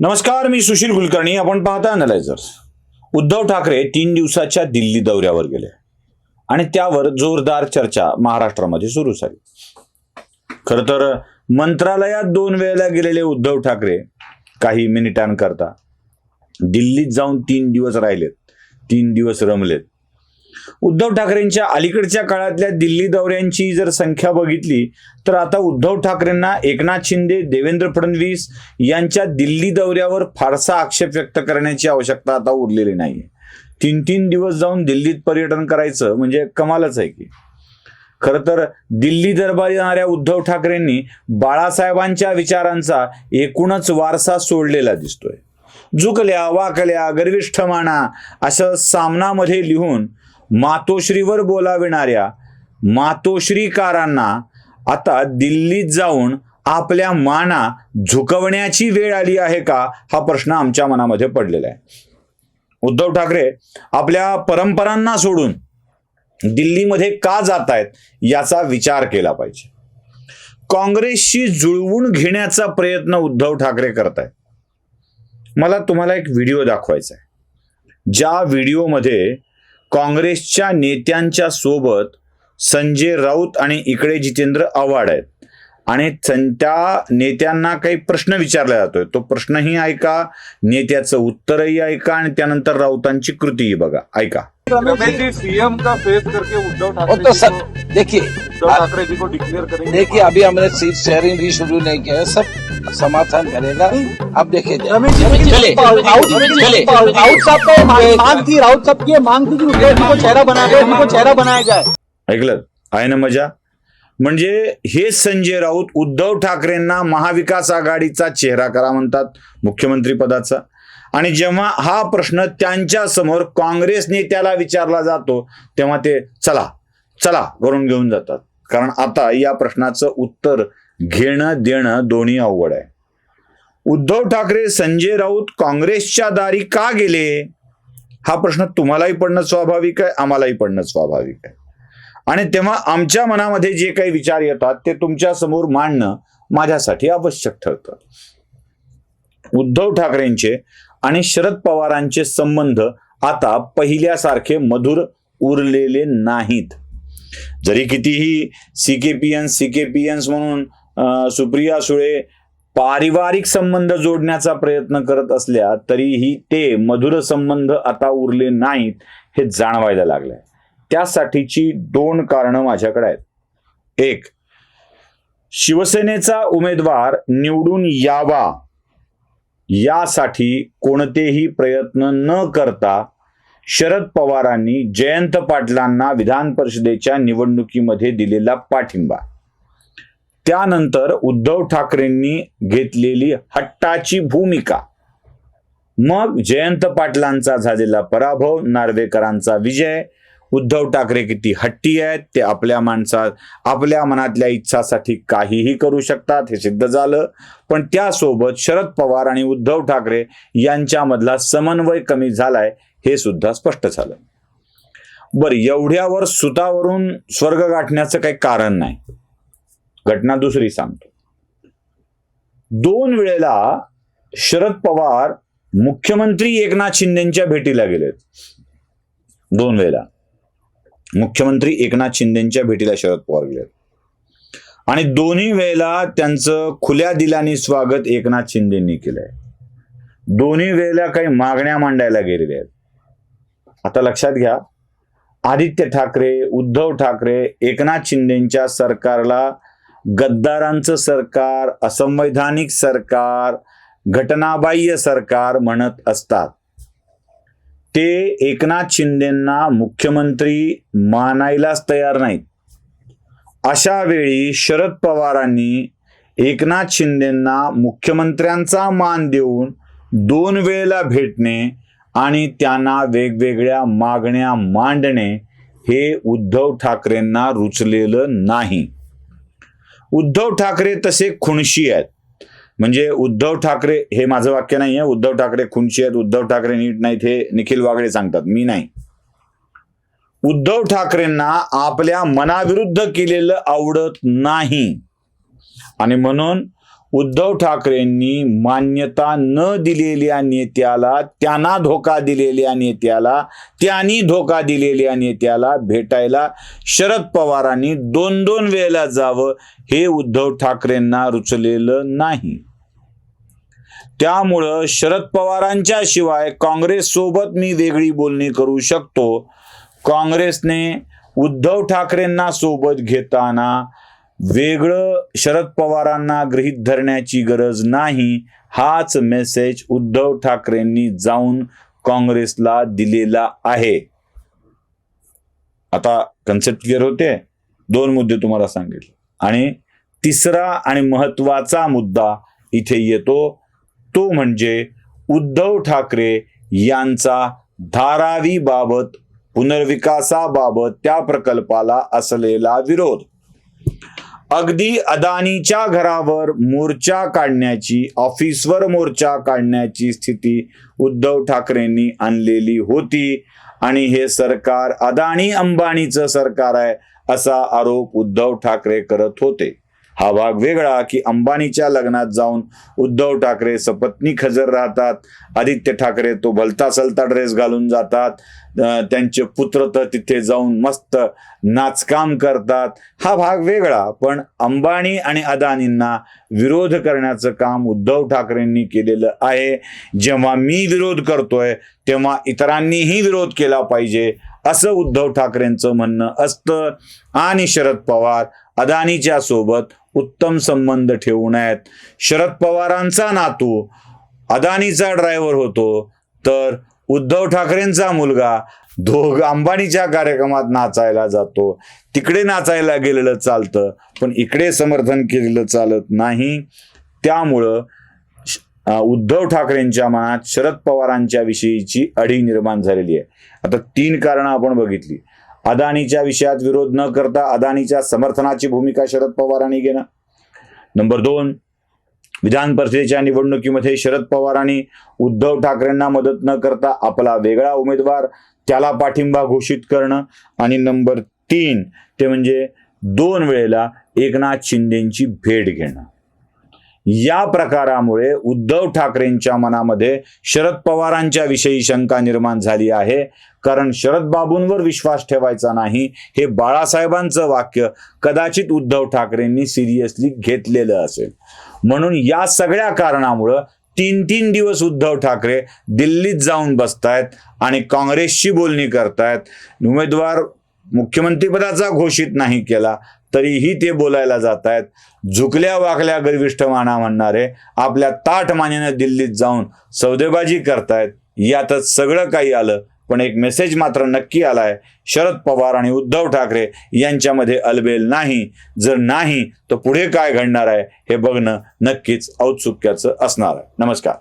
नमस्कार मी सुशील कुलकर्णी. आपण पाहता अनालायझर उद्धव ठाकरे तीन दिवसाच्या दिल्ली दौऱ्यावर गेले. आणि त्यावर जोरदार चर्चा महाराष्ट्रामध्ये सुरू झाली. खर तर मंत्रालयात दोन वेळेला गेलेले उद्धव ठाकरे काही मिनिटांकरता दिल्लीत जाऊन तीन दिवस राहिलेत तीन दिवस रमलेत. उद्धव ठाकरेंच्या अलीकडच्या काळातल्या दिल्ली दौऱ्यांची जर संख्या बघितली तर आता उद्धव ठाकरेंना एकनाथ शिंदे देवेंद्र फडणवीस यांच्या दिल्ली दौऱ्यावर फारसा आक्षेप व्यक्त करण्याची आवश्यकता आता उरलेली नाही तीन तीन दिवस जाऊन दिल्लीत पर्यटन करायचं म्हणजे कमालच आहे की. खरं तर दिल्ली दरबारी येणाऱ्या उद्धव ठाकरेंनी बाळासाहेबांच्या विचारांचा एकूणच वारसा सोडलेला दिसतोय. झुकल्या वाकल्या गर्विष्ठ माना असं सामनामध्ये लिहून मातोश्रीवर बोलाविणाऱ्या मातोश्रीकारांना आता दिल्लीत जाऊन आपल्या माना झुकवण्याची वेळ आली आहे का हा प्रश्न आमच्या मनामध्ये पडलेला आहे. उद्धव ठाकरे आपल्या परंपरांना सोडून दिल्लीमध्ये का जात आहेत याचा विचार केला पाहिजे. काँग्रेसशी जुळवून घेण्याचा प्रयत्न उद्धव ठाकरे करत आहेत मला तुम्हाला एक व्हिडिओ दाखवायचा आहे. ज्या व्हिडिओमध्ये काँग्रेसच्या नेत्यांच्या सोबत संजय राऊत आणि इकडे जितेंद्र आव्हाड आहेत. आणि त्या नेत्यांना काही प्रश्न विचारला जातोय. तो प्रश्नही ऐका नेत्याचं उत्तरही ऐका आणि त्यानंतर राऊतांची कृतीही बघा. ऐका. रमेश जी सीएम का फेस करके उद्धव वो ठाकरे तो जी सर को देखिए उद्धव ठाकरे जी को डिक्लेयर करेंगे। देखिए अभी हमने सीट शेयरिंग भी शुरू नहीं किया है सब समाधान करेगा। अब देखिए राउत साहब को मांग थी राउत साहब की मांग थी कि उद्धव जी को चेहरा बनाया जाए उनको चेहरा बनाया जाए। ऐकलं? आहे ना मजा? म्हणजे हे संजय राऊत उद्धव ठाकरेंना महाविकास आघाडीचा चेहरा करा म्हणतात मुख्यमंत्री पदाचा. आणि जेव्हा हा प्रश्न त्यांच्यासमोर काँग्रेस नेत्याला विचारला जातो तेव्हा ते चला चला करून घेऊन जातात. कारण आता या प्रश्नाचं उत्तर घेणं देणं दोन्ही अवघड आहे. उद्धव ठाकरे संजय राऊत काँग्रेसच्या दारी का गेले? हा प्रश्न तुम्हालाही पडणं स्वाभाविक आहे आम्हालाही पडणं स्वाभाविक आहे. आणि तेव्हा आमच्या मनामध्ये जे काही विचार येतात ते तुमच्यासमोर मांडणं माझ्यासाठी आवश्यक ठरतं. उद्धव ठाकरेंचे आणि शरद पवारांचे संबंध आता पहिल्यासारखे मधुर उरलेले नाहीत. जरी कितीही C K P N C K P Ns म्हणून अं, सुप्रिया सुळे पारिवारिक संबंध जोडण्याचा प्रयत्न करत असल्या तरीही ते मधुर संबंध आता उरले नाहीत हे जाणवायला लागलंय. त्यासाठीची दोन कारणं माझ्याकडे आहेत. एक शिवसेनेचा उमेदवार निवडून यावा यासाठी कोणतेही प्रयत्न न करता शरद पवारांनी जयंत पाटलांना विधान परिषदेच्या निवडणुकीमध्ये दिलेला पाठिंबा. त्यानंतर उद्धव ठाकरेंनी घेतलेली हट्टाची भूमिका. मग जयंत पाटलांचा झालेला पराभव नार्वेकरांचा विजय उद्धव ठाकरे किती हट्टी आहेत ते आपल्या माणसात आपल्या मनातल्या इच्छासाठी काहीही करू शकतात हे सिद्ध झालं. पण त्यासोबत शरद पवार आणि उद्धव ठाकरे यांच्यामधला समन्वय कमी झालाय हे सुद्धा स्पष्ट झालं. बरं एवढ्यावर सुतावरून स्वर्ग गाठण्याचं काही कारण नाही. घटना दुसरी सांगतो. दोन वेळेला शरद पवार मुख्यमंत्री एकनाथ शिंदेच्या भेटीला गेलेत. दोन वेळेला. मुख्यमंत्री एकनाथ शिंदेच्या भेटीला शरद पवार गेले आणि दोन्ही वेळेला त्यांचं खुल्या दिलाने स्वागत एकनाथ शिंदेंनी केलंय. दोन्ही वेळेला काही मागण्या मांडायला गेलेल्या आहेत. आता लक्षात घ्या आदित्य ठाकरे उद्धव ठाकरे एकनाथ शिंदेच्या सरकारला गद्दारांचं सरकार असंवैधानिक सरकार घटनाबाह्य सरकार म्हणत असतात. ते एकनाथ शिंदेंना मुख्यमंत्री मानायलाच तयार नाहीत. अशा वेळी शरद पवारांनी एकनाथ शिंदेंना मुख्यमंत्र्यांचा मान देऊन दोन वेळेला भेटणे आणि त्यांना वेगवेगळ्या मागण्या मांडणे हे उद्धव ठाकरेंना रुचलेलं नाही. उद्धव ठाकरे तसे खुणशी आहेत. म्हणजे उद्धव ठाकरे हे माझं वाक्य नाही आहे उद्धव ठाकरे खुंची आहेत. उद्धव ठाकरे नीट नाहीत हे निखिल वागळे सांगतात. मी नाही. उद्धव ठाकरेंना आपल्या मनाविरुद्ध केलेलं आवडत नाही. आणि म्हणून उद्धव ठाकरेंनी मान्यता न दिलेल्या नेत्याला त्यांना धोका दिलेल्या नेत्याला त्यांनी धोका दिलेल्या नेत्याला भेटायला शरद पवारांनी दोन दोन वेळेला जावं हे उद्धव ठाकरेंना रुचलेलं नाही. त्यामुळं शरद पवारांच्या शिवाय काँग्रेस सोबत मी वेगळी बोलणी करू शकतो. काँग्रेसने उद्धव ठाकरेंना सोबत घेताना वेगळं शरद पवारांना गृहीत धरण्याची गरज नाही हाच मेसेज उद्धव ठाकरेंनी जाऊन काँग्रेसला दिलेला आहे. आता कन्सेप्ट क्लिअर होते? दोन मुद्दे तुम्हाला सांगितले आणि तिसरा आणि महत्त्वाचा मुद्दा इथे येतो तो म्हणजे उद्धव ठाकरे यांचा धारावी बाबत पुनर्विकासाबाबत त्या प्रकल्पाला असलेला विरोध. अगदी अदानीच्या घरावर मोर्चा काढण्याची ऑफिसवर मोर्चा काढण्याची स्थिती उद्धव ठाकरेंनी आणलेली होती. आणि हे सरकार अदानी अंबानीचं सरकार आहे असा आरोप उद्धव ठाकरे करत होते. हा भाग वेगळा की अंबानीच्या लग्नात जाऊन उद्धव ठाकरे सपत्नीक हजर राहतात. आदित्य ठाकरे तो भलता सलता ड्रेस घालून जातात. त्यांचे पुत्र तर तिथे जाऊन मस्त नाचकाम करतात. हा भाग वेगळा पण अंबानी आणि अदानींना विरोध करण्याचं काम उद्धव ठाकरेंनी केलेलं आहे. जेव्हा मी विरोध करतोय तेव्हा इतरांनीही विरोध केला पाहिजे असं उद्धव ठाकरेंचं म्हणणं असतं. आणि शरद पवार अदानीच्या सोबत उत्तम संबंध ठेवून आहेत. शरद पवारांचा नातू अदानीचा ड्रायव्हर होतो. तर उद्धव ठाकरेंचा मुलगा दोघ अंबानीच्या कार्यक्रमात नाचायला जातो. तिकडे नाचायला गेलेलं चालतं पण इकडे समर्थन केलेलं चालत नाही. त्यामुळं उद्धव ठाकरेंच्या मनात शरद पवारांच्या विषयीची अडी निर्माण झालेली आहे. आता तीन कारणं आपण बघितली. अदानीच्या विषयात विरोध न करता अदानीच्या समर्थनाची भूमिका शरद पवारांनी घेणं. नंबर दोन विधान परिषदेच्या निवडणुकीमध्ये शरद पवारांनी उद्धव ठाकरेंना मदत न करता आपला वेगळा उमेदवार त्याला पाठिंबा घोषित करणं. आणि नंबर तीन ते म्हणजे दोन वेळेला एकनाथ शिंदेची भेट घेणं. या प्रकारामुळे उद्धव ठाकरेंच्या मनामध्ये शरद पवारांच्या विषयी शंका निर्माण झाली आहे. कारण शरद बाबूंवर विश्वास ठेवायचा नाही हे बाळासाहेबांचं वाक्य कदाचित उद्धव ठाकरेंनी सिरियसली घेतलेलं असेल. म्हणून या सगळ्या कारणामुळं तीन तीन दिवस उद्धव ठाकरे दिल्लीत जाऊन बसतायत आणि काँग्रेसशी बोलणी करतायत. उमेदवार मुख्यमंत्रीपदाचा घोषित नाही केला तरीही ते बोलायला जात आहेत झुकल्या वाकल्या गर्विष्ठ माना म्हणणारे आपल्या ताट मानेनं दिल्लीत जाऊन सौदेबाजी करतायत. यातच सगळं काही आलं पण एक मेसेज मात्र नक्की आलाय. शरद पवार आणि उद्धव ठाकरे यांच्यामध्ये अलबेल नाही. जर नाही तर पुढे काय घडणार आहे हे बघणं नक्कीच औत्सुक्याचं असणार आहे. नमस्कार.